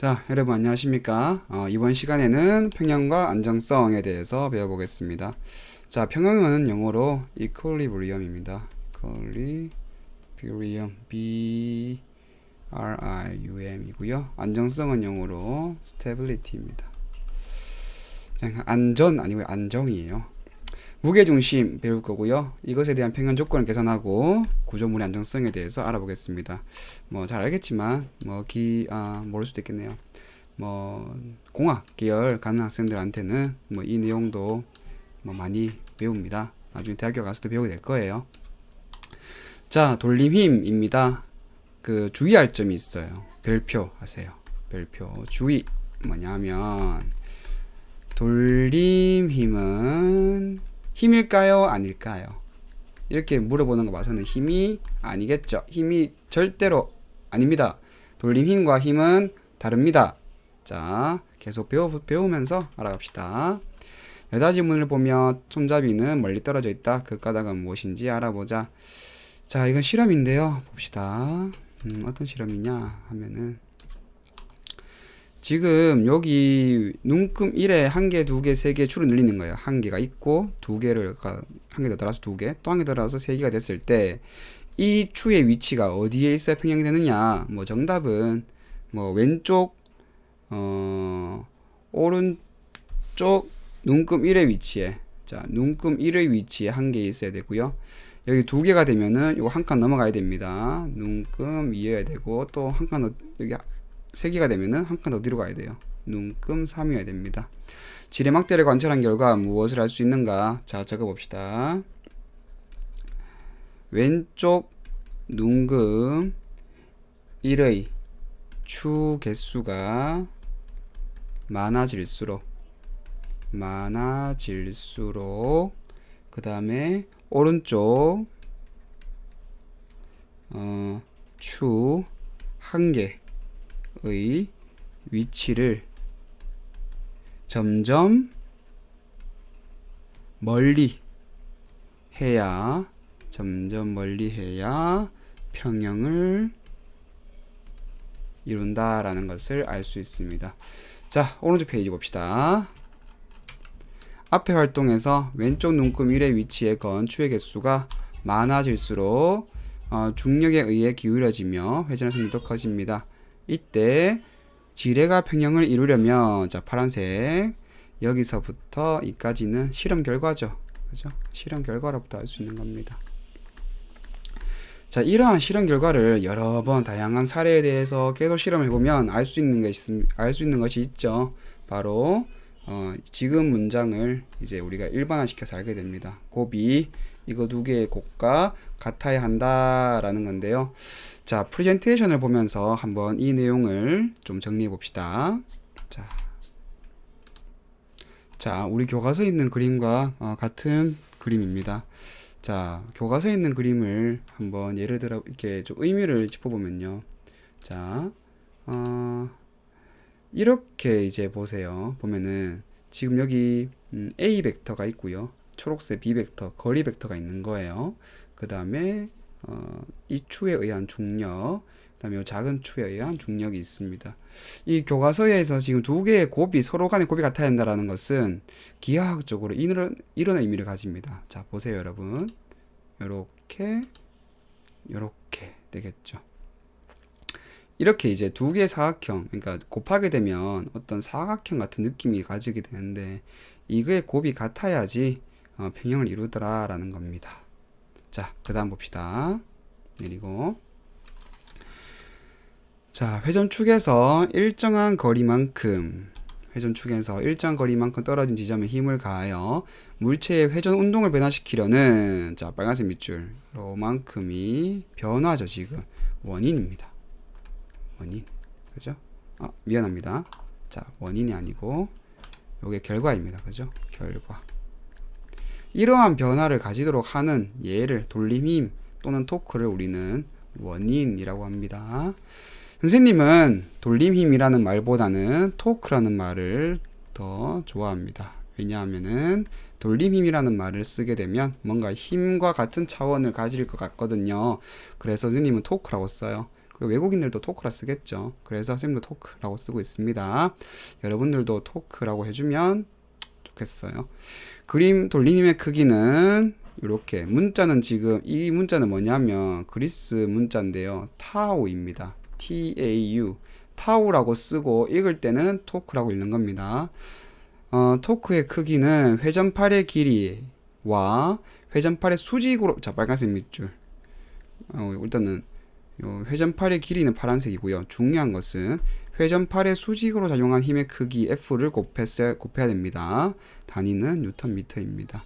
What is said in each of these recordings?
자, 여러분 안녕하십니까? 어, 이번 시간에는 평형과 안정성에 대해서 배워보겠습니다. 자, 평형은 영어로 equilibrium입니다. equilibrium, b r i u m이고요. 안정성은 영어로 stability입니다. 자, 안전 아니고요, 안정이에요. 무게중심 배울 거고요. 이것에 대한 평형 조건을 계산하고 구조물의 안정성에 대해서 알아보겠습니다. 뭐 잘 알겠지만 뭐 기 아, 모를 수도 있겠네요. 뭐 공학 계열 가는 학생들한테는 뭐 이 내용도 뭐 많이 배웁니다. 나중에 대학교 가서도 배우게 될 거예요. 자, 돌림 힘입니다. 그 주의할 점이 있어요. 별표 하세요. 별표 주의 뭐냐면 돌림 힘은 힘일까요? 아닐까요? 이렇게 물어보는 거 봐서는 힘이 아니겠죠. 힘이 절대로 아닙니다. 돌림 힘과 힘은 다릅니다. 자, 계속 배우, 배우면서 알아갑시다. 여자 지문을 보면 손잡이는 멀리 떨어져 있다. 그 까닭은 무엇인지 알아보자. 자, 이건 실험인데요. 봅시다. 음, 어떤 실험이냐 하면은 지금 여기 눈금 1에 한 개, 두 개, 세개 추를 늘리는 거예요. 한 개가 있고 두 개를 한 개더 들어서 두 개, 또 한개 들어서 세 개가 됐을 때 이 추의 위치가 어디에 있어야 평형이 되느냐? 뭐 정답은 뭐 왼쪽 어 오른쪽 눈금 1의 위치에 자, 눈금 1의 위치에 한 개 있어야 되고요. 여기 두 개가 되면은 이거 한 칸 넘어가야 됩니다. 눈금 2여야 되고 또 한 칸 여기 세 개가 되면은 한 칸 더 뒤로 가야 돼요. 눈금 3이어야 됩니다. 지뢰 막대를 관찰한 결과 무엇을 할수 있는가? 자, 적어 봅시다. 왼쪽 눈금 1의 추 개수가 많아질수록 많아질수록 그 다음에 오른쪽 어, 추 한 개 의 위치를 점점 멀리 해야 점점 멀리 해야 평형을 이룬다라는 것을 알 수 있습니다. 자, 오른쪽 페이지 봅시다. 앞에 활동에서 왼쪽 눈금 1의 위치에 건 추의 개수가 많아질수록 어, 중력에 의해 기울여지며 회전의 속도도 커집니다. 이때 지뢰가 평형을 이루려면 자 파란색 여기서부터 이까지는 실험 결과죠. 그죠? 실험 결과로부터 알 수 있는 겁니다. 자, 이러한 실험 결과를 여러 번 다양한 사례에 대해서 계속 실험해 보면 알 수 있는 것이 알수 있는 것이 있죠. 바로 어, 지금 문장을 이제 우리가 일반화 시켜서 알게 됩니다. 곱이 이거 두 개의 곱과 같아야 한다라는 건데요. 자, 프레젠테이션을 보면서 한번 이 내용을 좀 정리해 봅시다. 자, 자, 우리 교과서에 있는 그림과 어, 같은 그림입니다. 자, 교과서에 있는 그림을 한번 예를 들어 이렇게 좀 의미를 짚어보면요. 자, 어, 이렇게 이제 보세요. 보면은 지금 여기 음, A 벡터가 있고요. 초록색 B 벡터, 거리 벡터가 있는 거예요. 그 다음에 어, 이 추에 의한 중력, 그 다음에 작은 추에 의한 중력이 있습니다. 이 교과서에서 지금 두 개의 곱이 서로 간의 곱이 같아야 한다라는 것은 기하학적으로 이런 이런 의미를 가집니다. 자 보세요, 여러분. 요렇게 요렇게 되겠죠. 이렇게 이제 두 개의 사각형, 그러니까 곱하게 되면 어떤 사각형 같은 느낌이 가지게 되는데 이거의 곱이 같아야지 어, 평형을 이루더라라는 겁니다. 자, 그 다음 봅시다. 내리고. 자, 회전축에서 일정한 거리만큼, 회전축에서 일정 거리만큼 떨어진 지점에 힘을 가하여 물체의 회전 운동을 변화시키려는, 자, 빨간색 밑줄, 로만큼이 변화죠, 지금. 원인입니다. 원인. 그죠? 아, 미안합니다. 자, 원인이 아니고, 요게 결과입니다. 그죠? 결과. 이러한 변화를 가지도록 하는 예를 돌림 힘 또는 토크를 우리는 원인이라고 합니다. 선생님은 돌림 힘이라는 말보다는 토크라는 말을 더 좋아합니다. 왜냐하면은 돌림 힘이라는 말을 쓰게 되면 뭔가 힘과 같은 차원을 가질 것 같거든요. 그래서 선생님은 토크라고 써요. 그리고 외국인들도 토크라 쓰겠죠. 그래서 쌤도 토크라고 쓰고 있습니다. 여러분들도 토크라고 해주면 좋겠어요. 그림 돌림 힘의 크기는 이렇게 문자는 지금 이 문자는 뭐냐면 그리스 문자인데요. 타오입니다. T-A-U 타오라고 쓰고 읽을 때는 토크라고 읽는 겁니다. 어, 토크의 크기는 회전팔의 길이와 회전팔의 수직으로 자 빨간색 밑줄 어, 일단은 요 회전팔의 길이는 파란색이고요. 중요한 것은 회전팔의 수직으로 작용한 힘의 크기 F를 곱해서, 곱해야 됩니다. 단위는 뉴턴 미터입니다.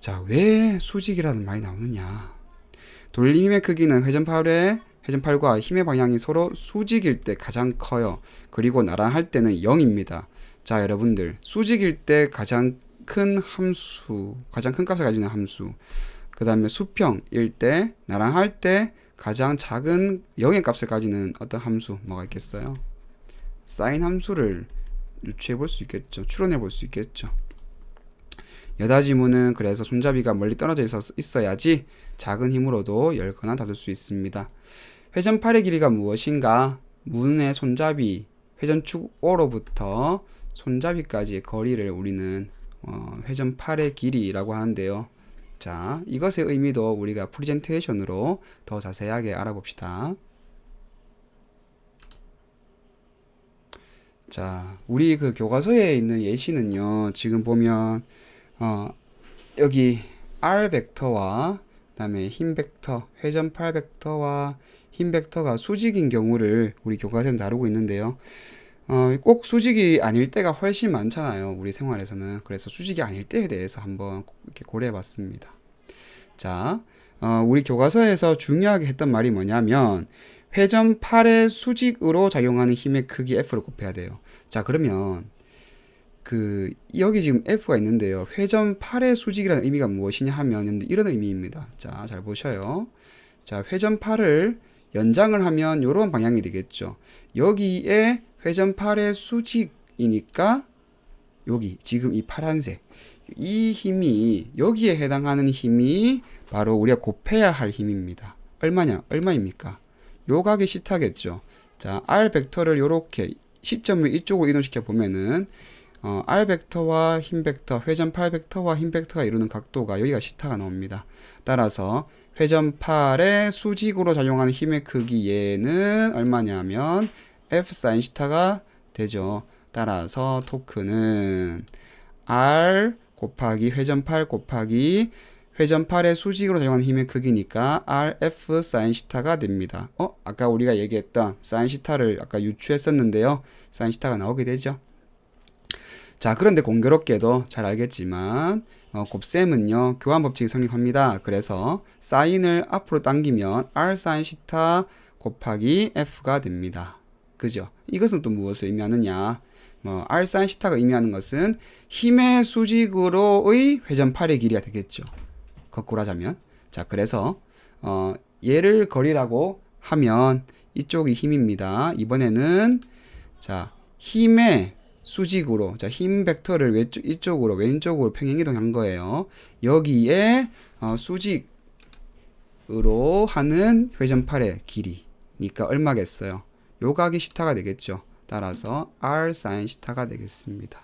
자, 왜 수직이라는 말이 나오느냐? 돌림 힘의 크기는 회전팔의 회전팔과 힘의 방향이 서로 수직일 때 가장 커요. 그리고 나란할 때는 0입니다. 자, 여러분들. 수직일 때 가장 큰 함수, 가장 큰 값을 가지는 함수. 그 다음에 수평일 때, 나란할 때 가장 작은 0의 값을 가지는 어떤 함수, 뭐가 있겠어요? 사인 함수를 유추해 볼 수 있겠죠. 추론해 볼 수 있겠죠. 여다 지문은 그래서 손잡이가 멀리 떨어져 있어야지 작은 힘으로도 열거나 닫을 수 있습니다. 회전팔의 길이가 무엇인가? 문의 손잡이, 회전축 O로부터 손잡이까지의 거리를 우리는 어, 회전팔의 길이라고 하는데요. 자, 이것의 의미도 우리가 프리젠테이션으로 더 자세하게 알아봅시다. 자, 우리 그 교과서에 있는 예시는요, 지금 보면, 어, 여기 R 벡터와, 그 다음에 힘 벡터, 회전팔 벡터와 힘 벡터가 수직인 경우를 우리 교과서에 다루고 있는데요. 어, 꼭 수직이 아닐 때가 훨씬 많잖아요. 우리 생활에서는. 그래서 수직이 아닐 때에 대해서 한번 이렇게 고려해 봤습니다. 자, 어, 우리 교과서에서 중요하게 했던 말이 뭐냐면, 회전팔의 수직으로 작용하는 힘의 크기 F를 곱해야 돼요. 자, 그러면 그 여기 지금 F가 있는데요. 회전팔의 수직이라는 의미가 무엇이냐 하면 이런 의미입니다. 자, 잘 보셔요. 자, 회전팔을 연장을 하면 이런 방향이 되겠죠. 여기에 회전팔의 수직이니까 여기 지금 이 파란색 이 힘이 여기에 해당하는 힘이 바로 우리가 곱해야 할 힘입니다. 얼마냐? 얼마입니까? 요각이 시타겠죠. 자, R 벡터를 이렇게 시점을 이쪽으로 이동시켜 보면은 어, R 벡터와 힘 벡터, 회전팔 벡터와 힘 벡터가 이루는 각도가 여기가 시타가 나옵니다. 따라서 회전팔의 수직으로 작용하는 힘의 크기 얘는 얼마냐면 F 사인 시타가 되죠. 따라서 토크는 R 곱하기 회전팔 곱하기 회전팔의 수직으로 작용하는 힘의 크기니까 RF 사인 시타가 됩니다. 어? 아까 우리가 얘기했던 사인 시타를 아까 유추했었는데요. 사인 시타가 나오게 되죠. 자, 그런데 공교롭게도 잘 알겠지만 어, 곱셈은요. 교환 법칙이 성립합니다. 그래서 사인을 앞으로 당기면 R 사인 시타 곱하기 F가 됩니다. 그죠? 이것은 또 무엇을 의미하느냐? 뭐 사인 시타가 의미하는 것은 힘의 수직으로의 회전팔의 길이가 되겠죠. 거꾸로 하자면 자 그래서 어 얘를 거리라고 하면 이쪽이 힘입니다. 이번에는 자 힘의 수직으로 자 힘 벡터를 왼쪽 이쪽으로 왼쪽으로 평행 이동한 거예요. 여기에 어, 수직으로 하는 회전팔의 길이니까 얼마겠어요? 요각이 시타가 되겠죠. 따라서 r sin 시타가 되겠습니다.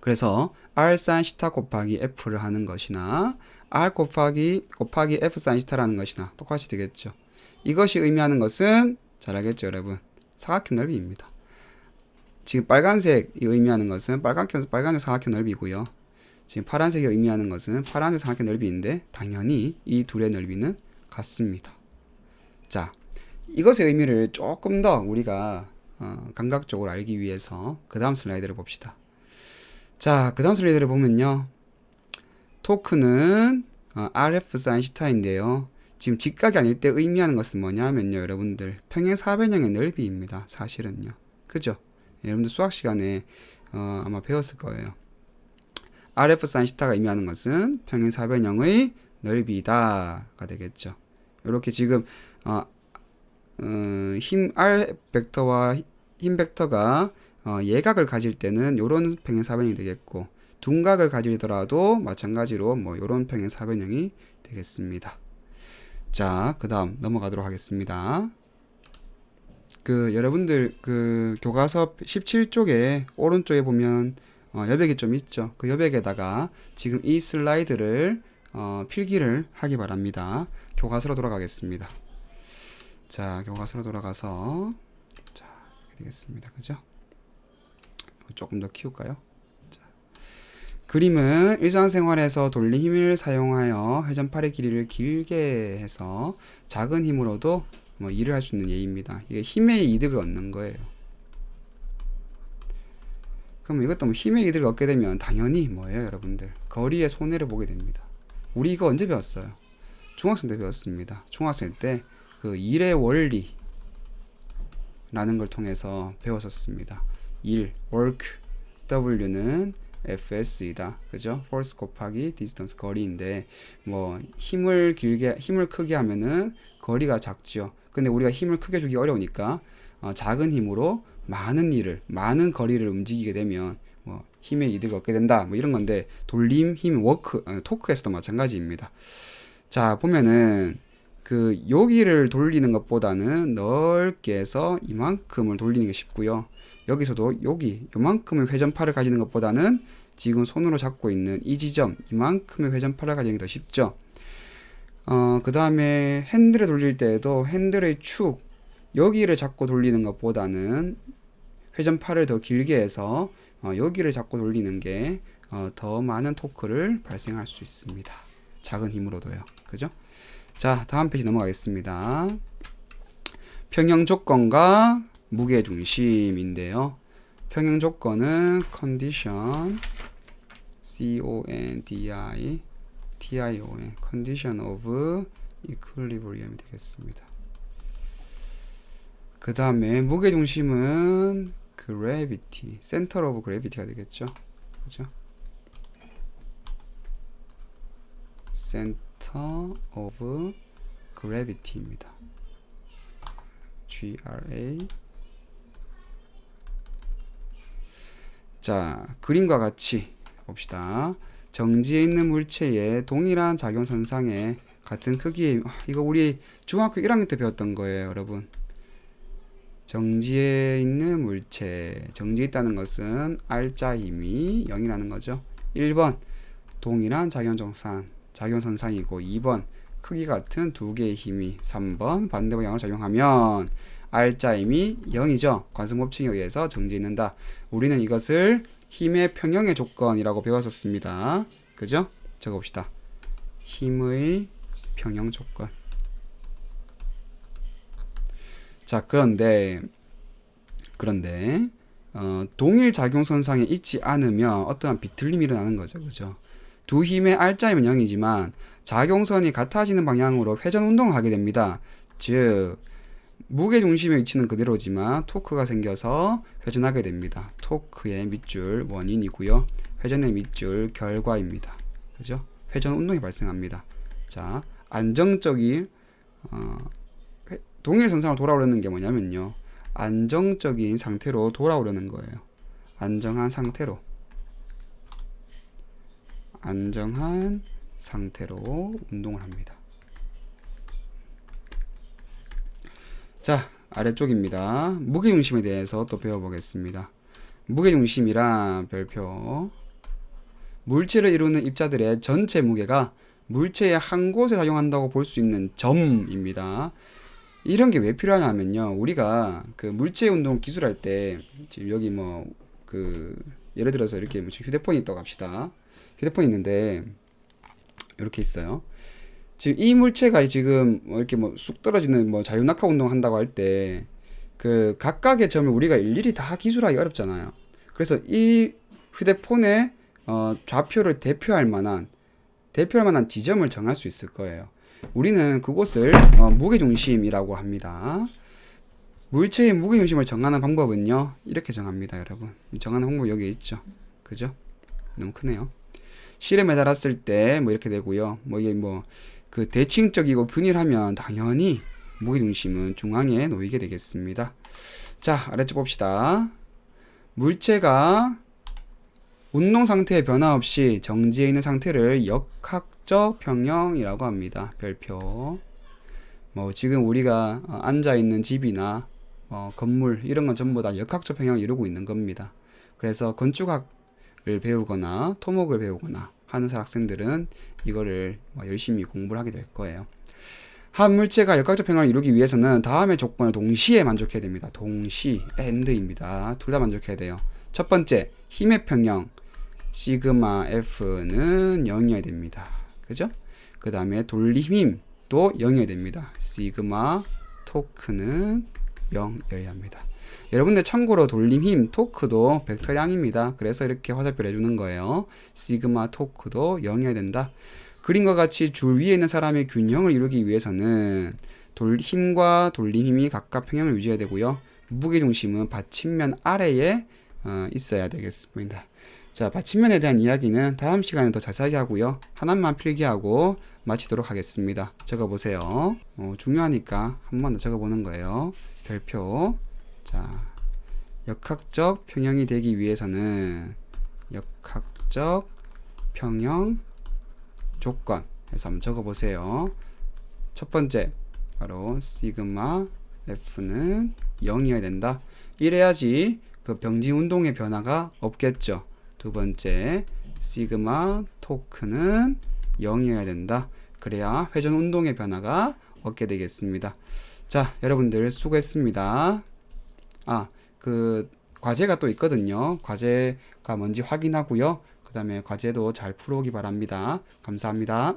그래서 r sin 시타 곱하기 f를 하는 것이나 r 곱하기 곱하기 f sin 시타라는 것이나 똑같이 되겠죠. 이것이 의미하는 것은 잘 알겠죠, 여러분. 사각형 넓이입니다. 지금 빨간색이 의미하는 것은 빨간색 빨간색 사각형 넓이고요. 지금 파란색이 의미하는 것은 파란색 사각형 넓이인데 당연히 이 둘의 넓이는 같습니다. 자, 이것의 의미를 조금 더 우리가 어, 감각적으로 알기 위해서 그 다음 슬라이드를 봅시다. 자, 그 다음 슬라이드를 보면요. 토크는 어, RF 사인 시타인데요. 지금 직각이 아닐 때 의미하는 것은 뭐냐면요, 여러분들 평행 사변형의 넓이입니다. 사실은요, 그죠? 여러분들 수학 시간에 어, 아마 배웠을 거예요. RF 사인 시타가 의미하는 것은 평행 사변형의 넓이다가 되겠죠. 이렇게 지금 어, 어, 힘 R 벡터와 힘 벡터가 어, 예각을 가질 때는 요런 평행 사변형이 되겠고 둔각을 가지더라도 마찬가지로 뭐 요런 평행 사변형이 되겠습니다. 자, 그 다음 넘어가도록 하겠습니다. 그 여러분들 그 교과서 17쪽에 오른쪽에 보면 어, 여백이 좀 있죠. 그 여백에다가 지금 이 슬라이드를 어, 필기를 하기 바랍니다. 교과서로 돌아가겠습니다. 자, 교과서로 돌아가서 자, 되겠습니다. 그죠? 조금 더 키울까요? 자, 그림은 일상생활에서 돌린 힘을 사용하여 회전팔의 길이를 길게 해서 작은 힘으로도 뭐 일을 할 수 있는 예입니다. 이게 힘의 이득을 얻는 거예요. 그럼 이것도 뭐 힘의 이득을 얻게 되면 당연히 뭐예요, 여러분들? 거리의 손해를 보게 됩니다. 우리 이거 언제 배웠어요? 중학생 때 배웠습니다. 중학생 때 그 일의 원리라는 걸 통해서 배웠었습니다. 일, work, W는 FS이다. 그죠? force 곱하기 distance 거리인데 뭐 힘을 길게 힘을 크게 하면은 거리가 작죠. 근데 우리가 힘을 크게 주기 어려우니까 어, 작은 힘으로 많은 일을 많은 거리를 움직이게 되면 뭐 힘의 이득을 얻게 된다. 뭐 이런 건데 돌림 힘 워크 어, 토크에서도 마찬가지입니다. 자 보면은 그 여기를 돌리는 것보다는 넓게 해서 이만큼을 돌리는 게 쉽고요. 여기서도 여기 요만큼의 회전파를 가지는 것보다는 지금 손으로 잡고 있는 이 지점 이만큼의 회전파를 가지는 게 더 쉽죠. 어, 그 다음에 핸들을 돌릴 때에도 핸들의 축 여기를 잡고 돌리는 것보다는 회전파를 더 길게 해서 어, 여기를 잡고 돌리는 게 어, 더 많은 토크를 발생할 수 있습니다. 작은 힘으로도요. 그죠? 자, 다음 페이지 넘어가겠습니다. 평형 조건과 무게 중심인데요. 평형 조건은 condition C O N D I T I O N condition of equilibrium 되겠습니다. 그 다음에 무게 중심은 gravity, center of gravity가 되겠죠. 그죠? Center of gravity입니다. G R A 자, 그림과 같이 봅시다. 정지에 있는 물체의 동일한 작용 선상에 같은 크기의 아, 이거 우리 중학교 1학년 때 배웠던 거예요, 여러분. 정지에 있는 물체, 정지에 있다는 것은 R자 힘이 0이라는 거죠. 1번 동일한 작용 정상, 작용 선상이고 2번 크기 같은 두 개의 힘이 3번 반대 방향으로 작용하면 R자 힘이 0이죠. 관성법칙에 의해서 정지해 있는다. 우리는 이것을 힘의 평형의 조건이라고 배웠었습니다. 그죠? 적어봅시다. 힘의 평형 조건. 자, 그런데 그런데 어, 동일 작용 선상에 있지 않으면 어떠한 비틀림이 일어나는 거죠. 그죠? 두 힘의 R자이면 0이지만 작용선이 같아지는 방향으로 회전 운동을 하게 됩니다. 즉 무게 중심의 위치는 그대로지만 토크가 생겨서 회전하게 됩니다. 토크의 밑줄 원인이고요. 회전의 밑줄 결과입니다. 그죠? 회전 운동이 발생합니다. 자, 안정적인 어, 회, 동일 선상으로 돌아오려는 게 뭐냐면요. 안정적인 상태로 돌아오려는 거예요. 안정한 상태로. 안정한 상태로 운동을 합니다. 자, 아래쪽입니다. 무게중심에 대해서 또 배워보겠습니다. 무게중심이란 별표. 물체를 이루는 입자들의 전체 무게가 물체의 한 곳에 작용한다고 볼 수 있는 점입니다. 이런 게 왜 필요하냐면요. 우리가 그 물체 운동 기술할 때 지금 여기 뭐 그 예를 들어서 이렇게 뭐 휴대폰이 있다고 합시다. 휴대폰이 있는데 이렇게 있어요. 지금 이 물체가 지금 뭐 이렇게 뭐 쑥 떨어지는 뭐 자유낙하 운동 한다고 할 때 그 각각의 점을 우리가 일일이 다 기술하기 어렵잖아요. 그래서 이 휴대폰의 어 좌표를 대표할 만한 대표할 만한 지점을 정할 수 있을 거예요. 우리는 그곳을 어 무게중심이라고 합니다. 물체의 무게중심을 정하는 방법은요. 이렇게 정합니다, 여러분. 정하는 방법 여기 있죠. 그죠? 너무 크네요. 실에 매달았을 때 뭐 이렇게 되고요. 뭐 이게 뭐 그 대칭적이고 균일하면 당연히 무게중심은 중앙에 놓이게 되겠습니다. 자, 아래쪽 봅시다. 물체가 운동 상태의 변화 없이 정지해 있는 상태를 역학적 평형이라고 합니다. 별표. 뭐 지금 우리가 어, 앉아 있는 집이나 어, 건물 이런 건 전부 다 역학적 평형을 이루고 있는 겁니다. 그래서 건축학을 배우거나 토목을 배우거나 하는 학생들은 이거를 뭐 열심히 공부를 하게 될 거예요. 한 물체가 역학적 평형을 이루기 위해서는 다음의 조건을 동시에 만족해야 됩니다. 동시 and입니다. 둘 다 만족해야 돼요. 첫 번째 힘의 평형 시그마 f는 0이어야 됩니다. 그죠? 그 다음에 돌림 힘도 0이어야 됩니다. 시그마 토크는 0이어야 합니다. 여러분들 참고로 돌림 힘 토크도 벡터량입니다. 그래서 이렇게 화살표 해주는 거예요. 시그마 토크도 0이어야 된다. 그림과 같이 줄 위에 있는 사람의 균형을 이루기 위해서는 돌 힘과 돌림 힘이 각각 평형을 유지해야 되고요. 무게 중심은 받침면 아래에 어, 있어야 되겠습니다. 자, 받침면에 대한 이야기는 다음 시간에 더 자세하게 하고요. 하나만 필기하고 마치도록 하겠습니다. 적어 보세요. 어, 중요하니까 한 번 더 적어 보는 거예요. 별표. 자, 역학적 평형이 되기 위해서는 역학적 평형 조건 해서 한번 적어 보세요. 첫 번째 바로 시그마 f는 0이어야 된다. 이래야지 그 병진 운동의 변화가 없겠죠. 두 번째 시그마 토크는 0이어야 된다. 그래야 회전 운동의 변화가 없게 되겠습니다. 자, 여러분들 수고했습니다. 아, 그 과제가 또 있거든요. 과제가 뭔지 확인하고요. 그 다음에 과제도 잘 풀어오기 바랍니다. 감사합니다.